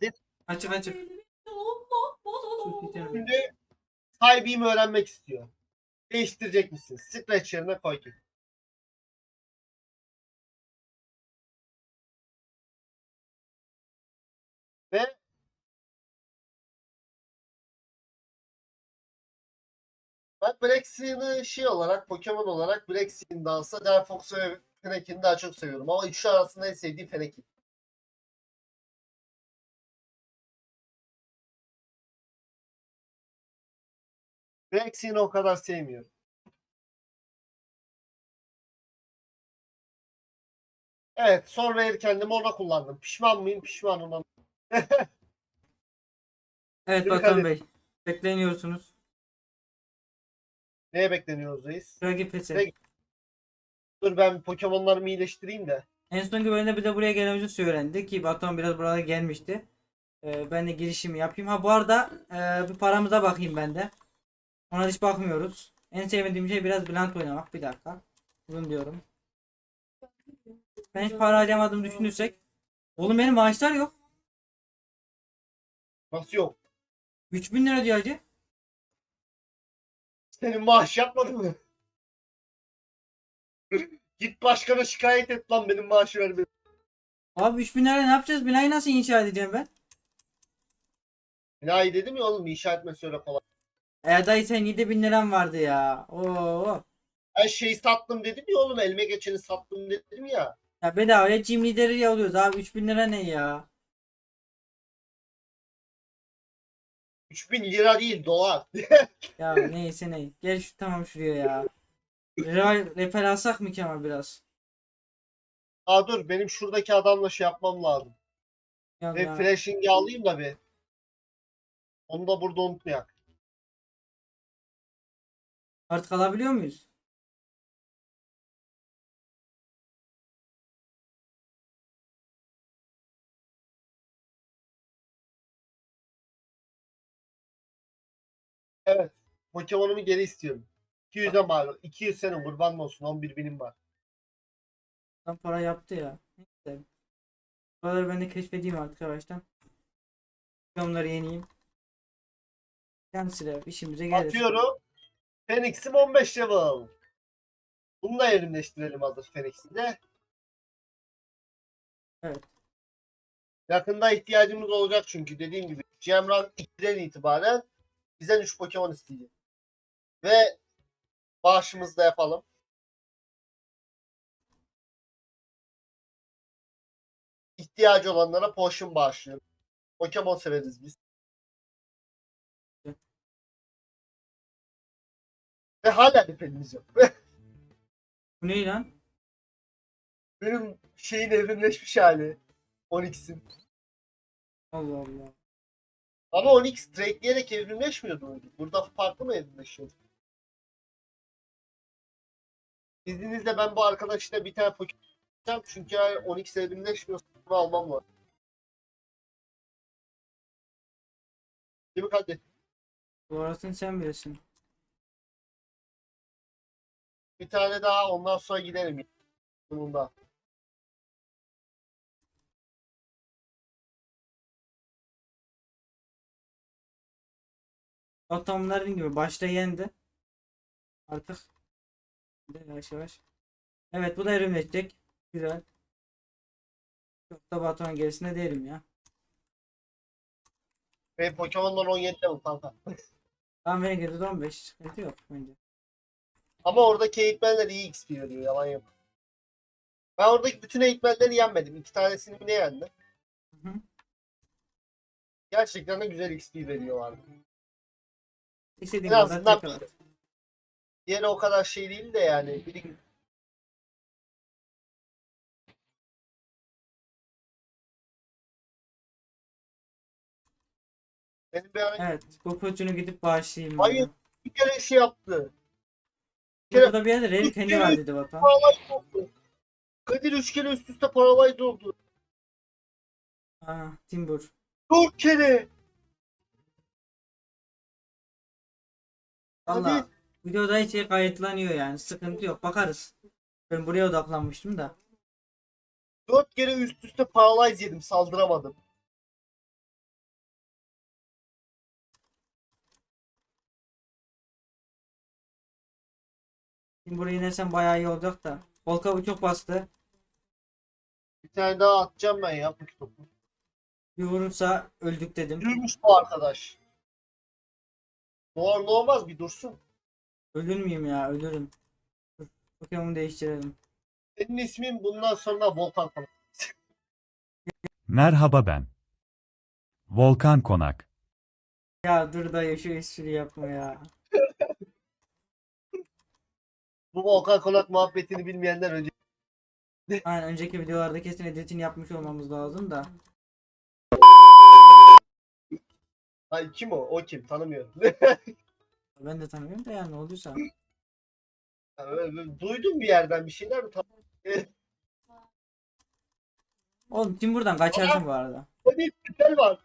Hadi. Açık açık. Şimdi sahibiyim öğrenmek istiyor. Değiştirecek misin? Scratch yerine koy ki. Ve ben Braixion'ı şey olarak, Pokemon olarak Braixion'dansa Delphox ve Fennekin'i daha çok seviyorum. Ama üçü arasında en sevdiğim Fennekin. Braixion'ı o kadar sevmiyorum. Evet, son rare kendimi ona kullandım. Pişman mıyım? Pişmanım ama. Evet Batuhan hadi. Bey. Bekleniyorsunuz. Neye bekleniyoruz reis? Ragi Pesi. Peki. Dur ben Pokemon'larımı iyileştireyim de. En son bölümde bir de buraya gelmemizi söylendi ki Batuhan biraz buralara gelmişti. Ee, ben de girişimi yapayım. Ha bu arada e, bir paramıza bakayım ben de. Ona hiç bakmıyoruz. En sevmediğim şey biraz blank oynamak. Bir dakika. Bunu diyorum. Ben hiç para harcamadığımı düşünürsek. Oğlum benim maaşlar yok. Nasıl yok? 3000 lira diyor hacı. Senin maaş yapmadın mı? Git başkana şikayet et lan benim maaşı vermedi. Abi 3000 lira ne yapacağız? Binayı nasıl inşa edeceğim ben? Binayı dedim ya oğlum inşa etmesi öyle kolay. E dayı sen 7000 liram vardı ya. Oo. Ben şey sattım dedim ya oğlum elime geçeni sattım dedim ya. Ya bedavaya gym lideri alıyoruz abi 3000 lira ne ya? 3000 lira değil dolar. Ya neyse ne. Gel şu tamam şuraya ya. Re reper alsak mı Kemal biraz? Aa dur benim şuradaki adamla şey yapmam lazım. Ve ya. flashing'i alayım da bir. Onu da burada unutmayak. Artık alabiliyor muyuz? Evet. Pokemon'umu geri istiyorum. 200'e mal. 200 senin kurban olsun. 11 binim var. Tam para yaptı ya. Neyse. Buraları ben de keşfedeyim artık yavaştan. Onları yeneyim. Kendisiyle işimize gelir. Atıyorum. Phoenix'im 15 level. Bunu da evrimleştirelim hazır Phoenix'i de. Evet. Yakında ihtiyacımız olacak çünkü dediğim gibi GM Rank 2'den itibaren bizden 3 Pokemon isteyecek. Ve bağışımızı da yapalım. İhtiyacı olanlara potion bağışlıyoruz. Pokemon severiz biz. Ve hala bir pelimiz yok. Bu ne lan? Benim şeyin evrimleşmiş hali. Onyx'in. Allah Allah. Ama Onyx trade'leyerek evrimleşmiyordu. Burada farklı mı evrimleşiyordu? İzninizle ben bu arkadaşla bir tane Pokemon alacağım. Çünkü eğer Onyx evrimleşmiyorsa bunu almam lazım. Değil mi kardeşim? Bu arasını sen bilirsin. Bir tane daha ondan sonra gidelim. Bunun da. Atomlar dediğim gibi başta yendi. Artık yavaş yavaş. Evet bu da evrimleşecek. Güzel. Çok da Batuhan gerisinde değilim ya. Ve Pokemon'dan 17 level kanka. Tamam benim geride 15. Sıkıntı yok bence. Ama oradaki eğitmenler iyi XP veriyor. Yalan yok. Ben oradaki bütün eğitmenleri yenmedim. İki tanesini bile yendim. Hı hı. Gerçekten de güzel XP veriyorlardı. İstediğim En kadar azından. Diğeri o kadar şey değil de yani. Biri... Benim bir ara Evet bu poçunu gidip bağışlayayım. Hayır. bir kere şey yaptı. Burada bir yerde Rary kendi var dedi. Paralyze oldu. Kadir üç kere üst üste paralyze oldu. Aa, Timbur. Dört kere. Valla Hadi. videoda hiç şey kayıtlanıyor yani sıkıntı yok bakarız. Ben buraya odaklanmıştım da. Dört kere üst üste paralyze yedim. Saldıramadım. Şimdi buraya inersem bayağı iyi olacak da. Volkan'ı çok bastı. Bir tane daha atacağım ben ya bu topu. Bir vurursa öldük dedim. Yürümüş bu arkadaş. Doğru olmaz bir dursun. Ölür müyüm ya? Ölürüm. Dur. Pokemon değiştirelim. Senin ismin bundan sonra Volkan falan. Merhaba ben. Volkan Konak. Ya dur da şu espri yapma ya. Bu Volkan Konak muhabbetini bilmeyenler önce. Aynen önceki videolarda kesin editini yapmış olmamız lazım da. Ay kim o? O kim? Tanımıyorum. Ben de tanımıyorum da yani ne olduysa. Duydum bir yerden bir şeyler mi? Oğlum kim buradan kaçarsın bu arada. Hadi güzel var.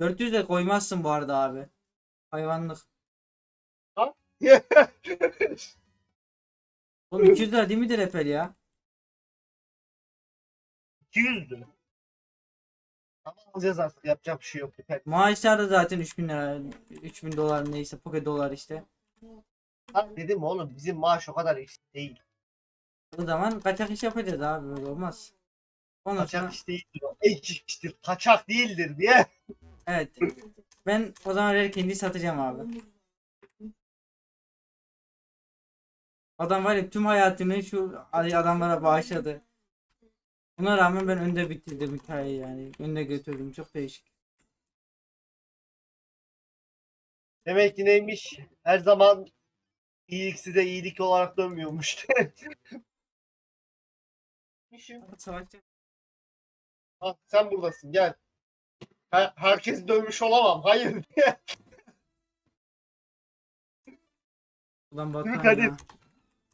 400 de koymazsın bu arada abi. Hayvanlık. Oğlum 200 lira değil midir Epel ya? 200'dü. Ama alacağız artık yapacak bir şey yok. Maaşlar da zaten 3000 lira. 3000 dolar neyse poke dolar işte. Ha, dedim oğlum bizim maaş o kadar yüksek değil. O zaman kaçak iş yapacağız abi böyle olmaz. Ondan sonra Kaçak iş değildir o. Ek iştir. Kaçak değildir diye. evet. Ben o zaman Rare kendi satacağım abi. Adam var ya tüm hayatını şu adamlara bağışladı. Buna rağmen ben önde bitirdim hikayeyi yani. Önde götürdüm. Çok değişik. Demek ki neymiş? Her zaman iyilik size iyilik olarak dönmüyormuş. Savaşçı. Ha, sen buradasın gel. Her, herkes dönmüş olamam. Hayır. Ulan Batuhan Kadir? ya.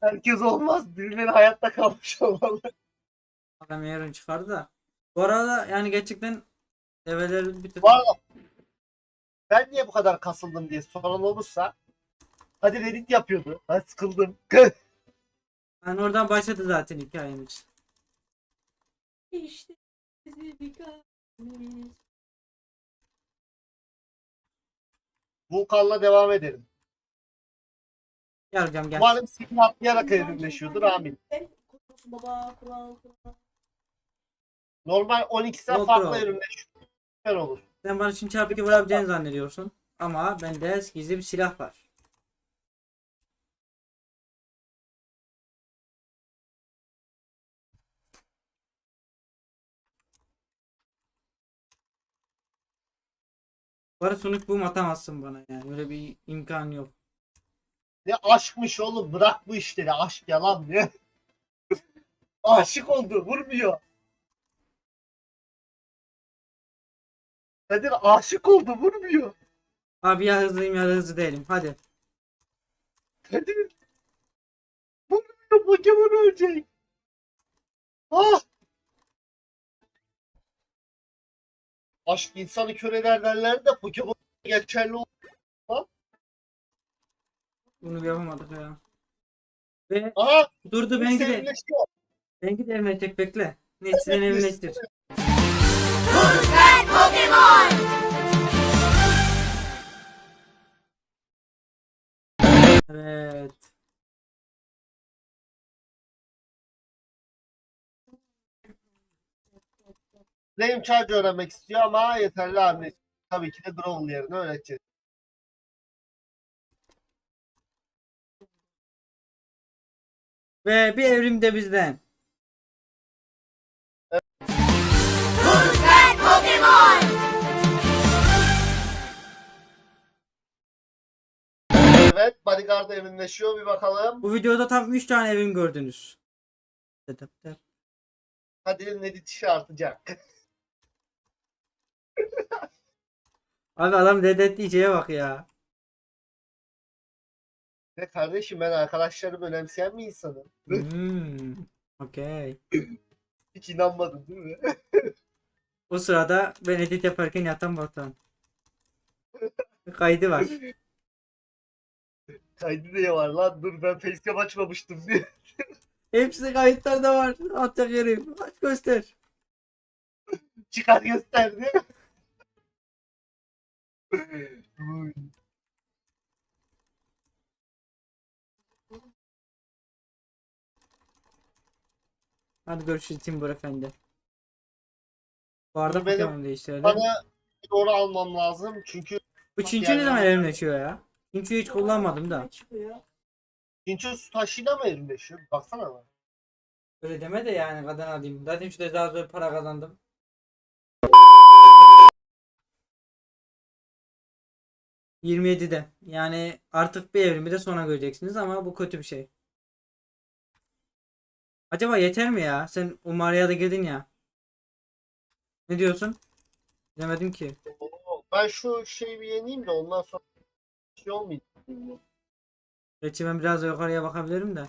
Herkes olmaz. Birileri hayatta kalmış olmalı. Adam yarın çıkardı da. Bu arada yani gerçekten develeri bir tık Bu arada ben niye bu kadar kasıldım diye soran olursa hadi Reddit yapıyordu. Ben sıkıldım. yani oradan başladı zaten hikayemiz. İşte bizi bir kalbimiz. Vulkan'la devam edelim. Gel hocam gel. Umarım skin atlayarak evrimleşiyordur amin. Baba kural kural. Normal 12'den Yok, farklı yok. evrimleşiyor. Süper olur. Sen bana şimdi çarpı iki vurabileceğini zannediyorsun. Ama bende gizli bir silah var. Bu arada sonuç boom atamazsın bana yani. Öyle bir imkan yok. Ne aşkmış oğlum bırak bu işleri aşk yalan ne? Aşık oldu vurmuyor. Kadir aşık oldu vurmuyor. Abi ya hızlıyım ya hızlı değilim. Hadi. Kadir vurmuyor Pokemon ölecek. Ah! Aşk insanı kör eder derler de Pokemon geçerli olur. Bunu yapamadık ya. Ve Aha! durdu ben gideyim. Sevimleşiyor. Ben gideyim evlenecek bekle. Neyse sen evlenecektir. Evet. Flame Charge öğrenmek istiyor ama yeterli hamle. Tabii ki de Growl yerine öğreteceğiz. Ve bir evrim de bizden. Evet, Bodyguard evrimleşiyor. Bir bakalım. Bu videoda tam 3 tane evrim gördünüz. Tıp. Kadir'in editişi artacak. Abi adam dedettiği şeye bak ya. Ne kardeşim ben arkadaşlarımı önemseyen bir insanım. Hmm. Okey. Hiç inanmadın değil mi? O sırada ben edit yaparken yatan Batuhan. Kaydı var. Kaydı diye var lan. Dur ben facecam açmamıştım diye. Hepsi kayıtlarda var. Atacak yerim. Aç göster. Çıkar gösterdi. Uy. Hadi görüşürüz Timber Efendi. Bu arada Benim- Pokemon değiştirelim. Bana doğru almam lazım çünkü Bu Çinço ne zaman elimle çıkıyor ya? Çinço'yu hiç kullanmadım da. Çinço su taşıyla mı evrimleşiyor? Baksana bana. Öyle deme de yani kadın alayım. Zaten şurada daha zor para kazandım. ...27'de. Yani artık bir evrimi de sonra göreceksiniz ama bu kötü bir şey. Acaba yeter mi ya? Sen Umariye'ye de girdin ya. Ne diyorsun? Demedim ki. Ben şu şeyi bir yeneyim de ondan sonra bir şey olmayacak. Gerçi ben biraz da yukarıya bakabilirim de.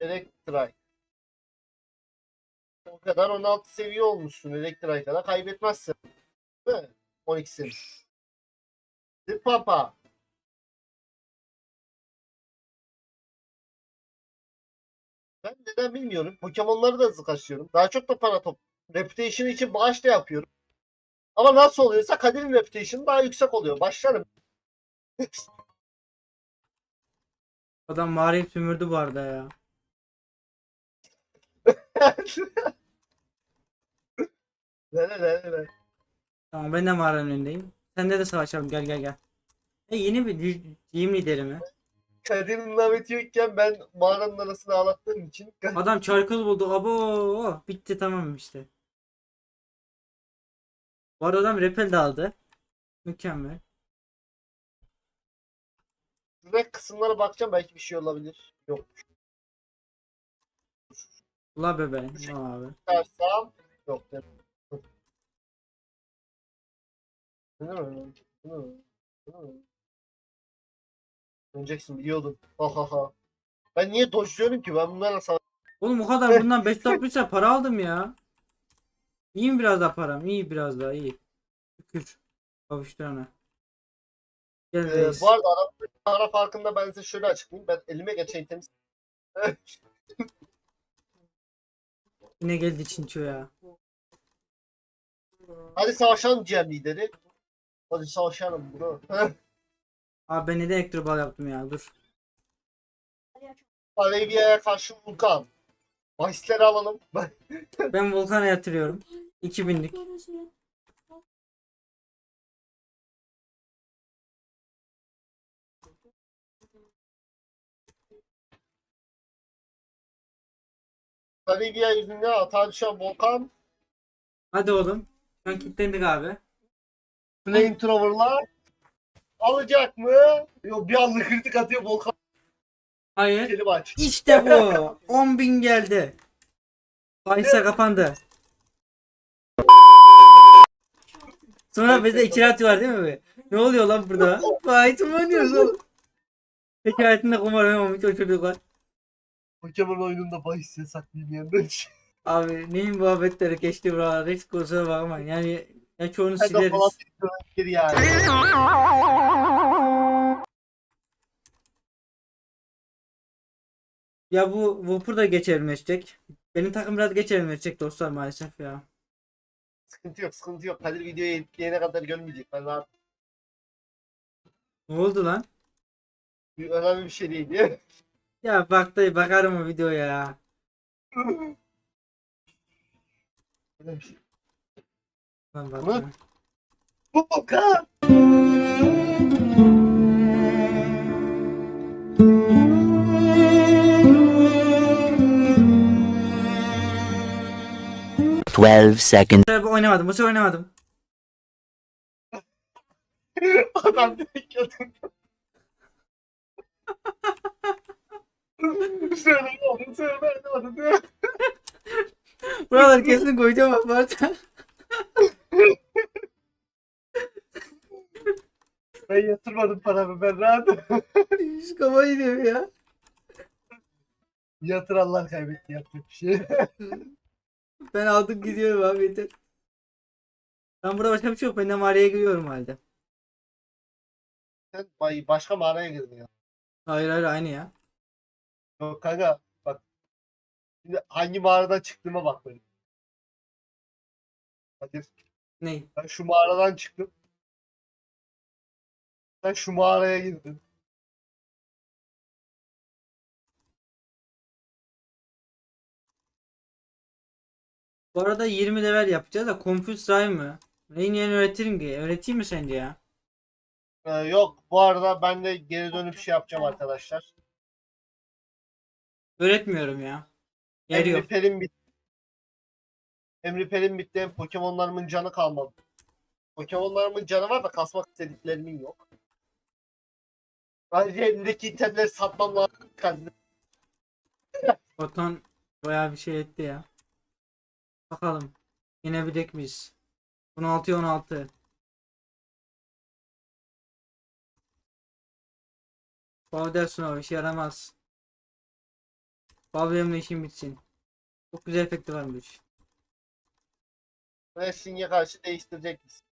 Elektrike. O kadar 16 seviye olmuşsun Elektrike'a kadar kaybetmezsin. Değil mi? 12 seviye. Papa. Ben neden bilmiyorum. Pokemon'ları da zıkaşıyorum. Daha çok da para top. Reputation için bağış da yapıyorum. Ama nasıl oluyorsa Kadir'in reputation daha yüksek oluyor. Başlarım. Adam mağarayı sömürdü bu arada ya. ne ne ne ne. Tamam ben de mağaranın önündeyim. Sende de savaşalım gel gel gel. E yeni bir team lideri mi? Kadir'in nöbeti yokken ben mağaranın arasını ağlattığım için Adam çarkıl buldu. Abo bitti tamam işte. Bu arada adam repel de aldı. Mükemmel. Şuradaki kısımlara bakacağım belki bir şey olabilir. Yok. Ula bebeğim. Abi. Çıkarsam yok dedim. Değil mi? Değil mi? Değil mi? Döneceksin biliyordum. Ha ha ha. Ben niye dojluyorum ki? Ben bunlarla savaş... Oğlum o kadar bundan 560 lira para aldım ya. İyi mi biraz daha param? İyi biraz daha iyi. Şükür. Kavuşturana. Gel Ee, reis. bu arada ara, ara farkında ben size şöyle açıklayayım. Ben elime geçen temiz... Yine geldi Çinço ya. Hadi savaşalım GM lideri. Hadi savaşalım bunu. Abi ben neden elektrobal yaptım ya dur. Arabia'ya karşı Vulkan. Bahisleri alalım. Ben Volkan'a yatırıyorum. 2000'lik. Arabia yüzünden hata düşen Volkan. Hadi oğlum. An kilitlendik abi. Flamethrower'la alacak mı? Yok bir anda kritik atıyor Volkan. Hayır. İşte bu. 10.000 geldi. Bahise kapandı. Sonra bizde ikirat var değil mi? Ne oluyor lan burada? Bahis mi oynuyoruz oğlum? Peki hayatında kumar oynamamış o çocuklar. Pokemon oyununda bahis yasak bilmeyenler. Abi neyin muhabbetleri geçti buralarda hiç kusura bakmayın. Yani de falan sileriz. yani. Ya bu Whopper da geç evrimleşecek. Benim takım biraz geç evrimleşecek dostlar maalesef ya. Sıkıntı yok sıkıntı yok. Kadir videoyu editleyene kadar görmeyecek. Ben rahat. Ne oldu lan? Bir- Önemli bir şey değil. Ya bak dayı bakarım o videoya ya. Lan bak. Ya. Volkan! Twelve seconds. Bu sefer oynamadım. Bu sefer oynamadım. Adam direkt yatırdı. Söyle oğlum söyle oğlum. Buralar kesin koyacağım Barta. Ben yatırmadım paramı ben rahat. Şu kafayı diyor ya. Yatıranlar kaybetti yapacak bir şey. Ben aldım gidiyorum abi yeter. Ben burada başka bir şey yok. Ben de mağaraya giriyorum halde. Sen bay- başka mağaraya girdin ya. Hayır hayır aynı ya. Yok kanka bak. Şimdi hangi mağaradan çıktığıma bak benim. Hadi Ney? Ben şu mağaradan çıktım. Ben şu mağaraya girdim. Bu arada 20 level yapacağız da Compute Zay mı? Neyin yeni öğretirim ki? Öğreteyim mi sence ya? Ee, yok bu arada ben de geri dönüp şey yapacağım arkadaşlar. Öğretmiyorum ya. Yer yok. Bitti. Emri Pelin bitti. Pokemon'larımın canı kalmadı. Pokemon'larımın canı var da kasmak istediklerimin yok. Ayrıca elimdeki itemleri satmam lazım. Batuhan bayağı bir şey etti ya. Bakalım. Yenebilecek miyiz? 16'ya 16. Powder o işe yaramaz. Powder'ımla işim bitsin. Çok güzel efekti varmış. Wrestling'e karşı değiştirecek misin?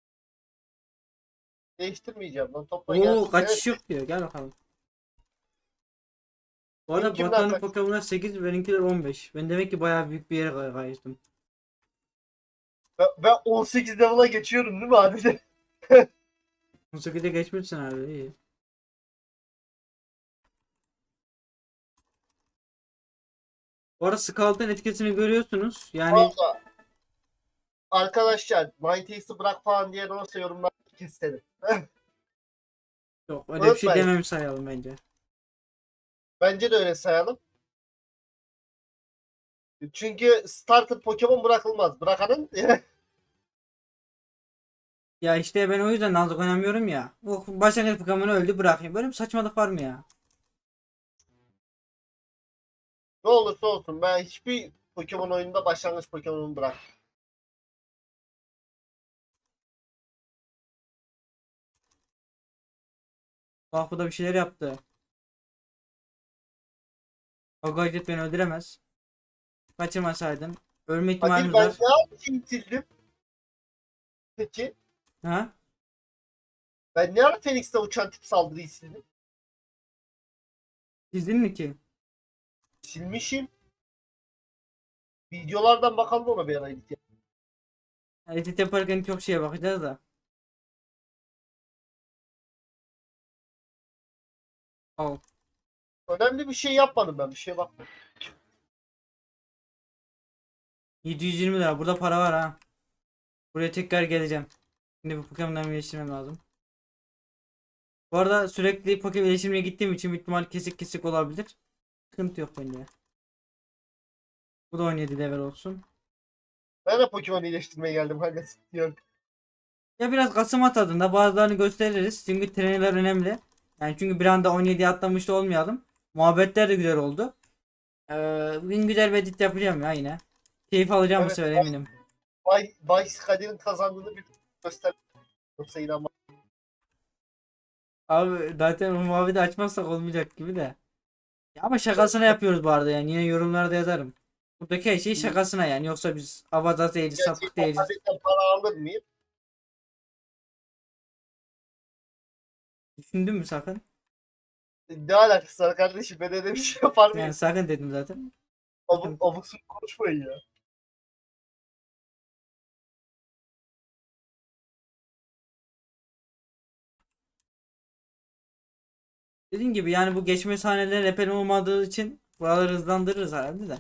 Değiştirmeyeceğim lan. Topla Oo gelsin. kaçış yok diyor. Gel bakalım. Bu arada Kim Batuhan'ın kaç- Pokemon'lar 8 benimkiler 15. Ben demek ki bayağı büyük bir yere kay- kayıştım. Ben, ben 18 level'a geçiyorum değil mi abi? 18'e geçmişsin abi iyi. Bu arada Scald'ın etkisini görüyorsunuz. Yani Valla. Arkadaşlar Ninetys'ı bırak falan diye olursa yorumlar isterim. yok öyle bir şey unutmayın. demem sayalım bence. Bence de öyle sayalım. Çünkü starter Pokemon bırakılmaz. Bırakanın Ya işte ben o yüzden nazik oynamıyorum ya. O başlangıç Pokemon'u öldü bırakayım. Böyle bir saçmalık var mı ya? ne olursa olsun ben hiçbir Pokemon oyununda başlangıç Pokemon'u bırak. Bak bu da bir şeyler yaptı. O gadget beni öldüremez. Kaçırmasaydım. Ölme Hadi ihtimalimiz ben var. ne yapayım sildim? Peki Ha? ben ne ara Phoenix'te uçan tip saldırıyı sildim? Çizdin mi ki? Silmişim. Videolardan bakalım ona bir ara. Edit yaparken çok şeye bakacağız da. Al. Önemli bir şey yapmadım ben bir şeye bak. 720 lira. Burada para var ha. Buraya tekrar geleceğim. Şimdi bu Pokemon'dan geliştirmem lazım. Bu arada sürekli Pokemon geliştirmeye gittiğim için büyük ihtimal kesik kesik olabilir. Sıkıntı yok bence. Bu da 17 level olsun. Ben de Pokemon iyileştirmeye geldim. Hadi diyorum. Ya biraz Kasım tadında bazılarını gösteririz. Çünkü trainerler önemli. Yani çünkü bir anda 17'ye atlamış da olmayalım. Muhabbetler de güzel oldu. Ee, bugün güzel bir edit yapacağım ya yine. Keyif alacağım bu Evet, sefer eminim. Bay, Bay Kadir'in kazandığını bir göster. Yoksa inanmam. Abi zaten o muhabbeti açmazsak olmayacak gibi de. Ya ama şakasına yapıyoruz bu arada yani yine yorumlarda yazarım. Buradaki her şey şakasına yani yoksa biz avazat değiliz, sapık değiliz. Para alır mıyım? Düşündün mü sakın? Ne alakası var kardeşim? Ben öyle bir şey yapar mıyım? Yani sakın dedim zaten. Abuk, abuk sabuk konuşmayın ya. Dediğim gibi yani bu geçme sahneleri epey olmadığı için buraları hızlandırırız herhalde de.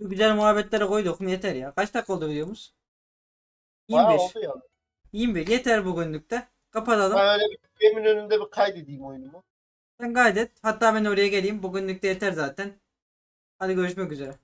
Bu güzel muhabbetlere koyduk mu yeter ya. Kaç dakika oldu videomuz? Bayağı 21. oldu ya. 21 yeter bugünlük de. Kapatalım. Ben öyle bir filmin önünde bir kaydedeyim oyunumu. Sen kaydet. Hatta ben oraya geleyim. Bugünlük de yeter zaten. Hadi görüşmek üzere.